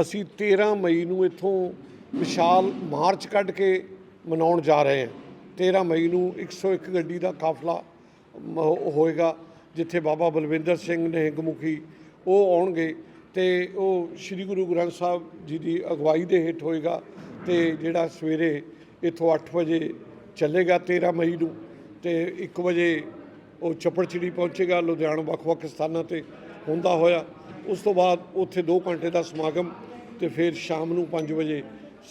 ਅਸੀਂ 13 ਮਈ ਨੂੰ ਇੱਥੋਂ ਵਿਸ਼ਾਲ ਮਾਰਚ ਕੱਢ ਕੇ ਮਨਾਉਣ ਜਾ ਰਹੇ ਹਾਂ। 13 ਮਈ ਨੂੰ 101 ਗੱਡੀ ਦਾ ਕਾਫਲਾ ਹੋਏਗਾ, ਜਿੱਥੇ ਬਾਬਾ ਬਲਵਿੰਦਰ ਸਿੰਘ ਨਿਹੰਗ ਮੁਖੀ ਉਹ ਆਉਣਗੇ ਤੇ ਉਹ ਸ੍ਰੀ ਗੁਰੂ ਗ੍ਰੰਥ ਸਾਹਿਬ ਜੀ ਦੀ ਅਗਵਾਈ ਦੇ ਹੇਠ ਹੋਏਗਾ ਤੇ ਜਿਹੜਾ ਸਵੇਰੇ ਇੱਥੋਂ 8 ਵਜੇ ਚੱਲੇਗਾ 13 ਮਈ ਨੂੰ ਤੇ 1 ਵਜੇ ਉਹ ਚੱਪੜਚਿੜੀ ਪਹੁੰਚੇਗਾ, ਲੁਧਿਆਣਾ ਵੱਖ-ਵੱਖ ਸਥਾਨਾਂ ਤੇ ਹੁੰਦਾ ਹੋਇਆ। ਉਸ ਤੋਂ ਬਾਅਦ ਉੱਥੇ 2 ਘੰਟੇ ਦਾ ਸਮਾਗਮ ਤੇ ਫਿਰ ਸ਼ਾਮ ਨੂੰ 5 ਵਜੇ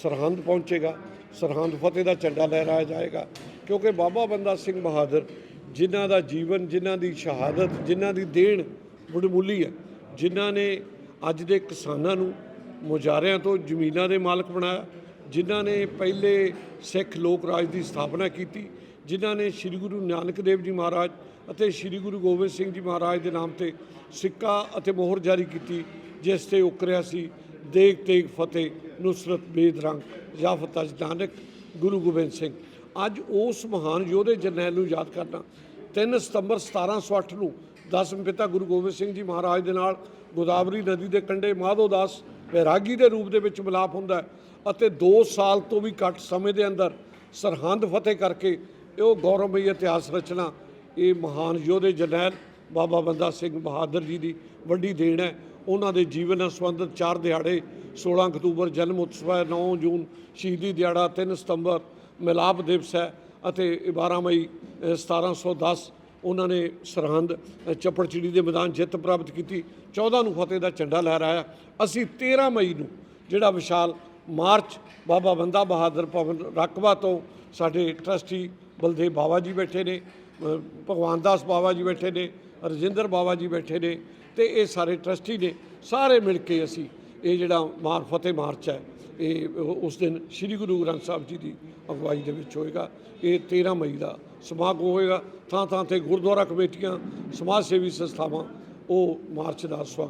ਸਰਹੰਦ ਪਹੁੰਚੇਗਾ। ਸਰਹੰਦ ਫਤਿਹ ਦਾ ਝੰਡਾ ਲਹਿਰਾਇਆ ਜਾਏਗਾ ਕਿਉਂਕਿ ਬਾਬਾ ਬੰਦਾ ਸਿੰਘ ਬਹਾਦਰ ਜਿਨ੍ਹਾਂ ਦਾ ਜੀਵਨ, ਜਿਨ੍ਹਾਂ ਦੀ ਸ਼ਹਾਦਤ, ਜਿਨ੍ਹਾਂ ਦੀ ਦੇਣ ਵਡਮੁੱਲੀ ਹੈ, ਜਿਨ੍ਹਾਂ ਨੇ ਅੱਜ ਦੇ ਕਿਸਾਨਾਂ ਨੂੰ ਮੁਜਾਰਿਆਂ ਤੋਂ ਜ਼ਮੀਨਾਂ ਦੇ ਮਾਲਕ ਬਣਾਇਆ, ਜਿਨ੍ਹਾਂ ਨੇ ਪਹਿਲੇ ਸਿੱਖ ਲੋਕ ਰਾਜ ਦੀ ਸਥਾਪਨਾ ਕੀਤੀ, ਜਿਨ੍ਹਾਂ ਨੇ ਸ੍ਰੀ ਗੁਰੂ ਨਾਨਕ ਦੇਵ ਜੀ ਮਹਾਰਾਜ ਅਤੇ ਸ੍ਰੀ ਗੁਰੂ ਗੋਬਿੰਦ ਸਿੰਘ ਜੀ ਮਹਾਰਾਜ ਦੇ ਨਾਮ ਤੇ ਸਿੱਕਾ ਅਤੇ ਮੋਹਰ ਜਾਰੀ ਕੀਤੀ, ਜਿਸ ਤੇ ਉਕਰਿਆ ਸੀ, ਦੇਗ ਤੇਗ ਫਤਿਹ, ਨੁਸਰਤ ਬੇਦਰੰਗ ਜਾਫਤ ਅਜ ਨਾਨਕ, ਗੁਰੂ ਗੋਬਿੰਦ ਸਿੰਘ। ਅੱਜ ਉਸ ਮਹਾਨ ਯੋਧੇ ਜਰਨੈਲ ਨੂੰ ਯਾਦ ਕਰਨਾ 3 ਸਤੰਬਰ 1708 ਨੂੰ ਦਸਮ ਪਿਤਾ ਗੁਰੂ ਗੋਬਿੰਦ ਸਿੰਘ ਜੀ ਮਹਾਰਾਜ ਦੇ ਨਾਲ ਗੋਦਾਵਰੀ ਨਦੀ ਦੇ ਕੰਢੇ ਮਾਧੋ ਦਾਸ ਵੈਰਾਗੀ ਦੇ ਰੂਪ ਦੇ ਵਿੱਚ ਮਿਲਾਪ ਹੁੰਦਾ ਅਤੇ 2 ਸਾਲ ਤੋਂ ਵੀ ਘੱਟ ਸਮੇਂ ਦੇ ਅੰਦਰ ਸਰਹੰਦ ਫਤਿਹ ਕਰਕੇ ਇਹ ਉਹ ਗੌਰਵਮਈ ਇਤਿਹਾਸ ਰਚਨਾ ਇਹ ਮਹਾਨ ਯੋਧੇ ਜਰਨੈਲ ਬਾਬਾ ਬੰਦਾ ਸਿੰਘ ਬਹਾਦਰ ਜੀ ਦੀ ਵੱਡੀ ਦੇਣ ਹੈ। ਉਹਨਾਂ ਦੇ ਜੀਵਨ ਨਾਲ ਸੰਬੰਧਿਤ ਚਾਰ ਦਿਹਾੜੇ 16 ਅਕਤੂਬਰ ਜਨਮ ਉਤਸਵ ਹੈ 9 ਜੂਨ ਸ਼ਹੀਦੀ ਦਿਹਾੜਾ 3 ਸਤੰਬਰ ਮਿਲਾਪ ਦਿਵਸ ਹੈ ਅਤੇ 12 ਮਈ ਅ, 1710 ਉਹਨਾਂ ਨੇ ਸਰਹੰਦ ਅ, ਚੱਪੜਚਿੜੀ ਦੇ ਮੈਦਾਨ ਜਿੱਤ ਪ੍ਰਾਪਤ ਕੀਤੀ। 14 ਨੂੰ ਫਤਿਹ ਦਾ ਝੰਡਾ ਲਹਿਰਾਇਆ। ਅਸੀਂ 13 ਮਈ ਨੂੰ ਜਿਹੜਾ ਵਿਸ਼ਾਲ ਮਾਰਚ ਬਾਬਾ ਬੰਦਾ ਬਹਾਦਰ ਭਵਨ ਰਕਬਾ ਤੋਂ ਸਾਡੇ ਟਰਸਟੀ ਬਲਦੇਵ ਬਾਵਾ ਜੀ ਬੈਠੇ ਨੇ ਭਗਵਾਨ ਦਾਸ ਬਾਵਾ ਜੀ ਬੈਠੇ ਨੇ, ਰਜਿੰਦਰ ਬਾਵਾ ਜੀ ਬੈਠੇ ਨੇ ਤੇ ਇਹ ਸਾਰੇ ਟਰਸਟੀ ਨੇ, ਸਾਰੇ ਮਿਲ ਕੇ ਅਸੀਂ ਇਹ ਜਿਹੜਾ ਮਾਰ, ਫਤਿਹ ਮਾਰਚ ਹੈ, ਇਹ ਉਸ ਦਿਨ ਸ੍ਰੀ ਗੁਰੂ ਗ੍ਰੰਥ ਸਾਹਿਬ ਜੀ ਦੀ ਅਗਵਾਈ ਦੇ ਵਿੱਚ ਹੋਏਗਾ। ਇਹ 13 ਮਈ ਦਾ ਸਮਾਗਮ ਹੋਏਗਾ। ਥਾਂ ਥਾਂ ਤੇ ਗੁਰਦੁਆਰਾ ਕਮੇਟੀਆਂ, ਸਮਾਜ ਸੇਵੀ ਸੰਸਥਾਵਾਂ, ਉਹ ਮਾਰਚ ਦਾ ਸਵਾਗਤ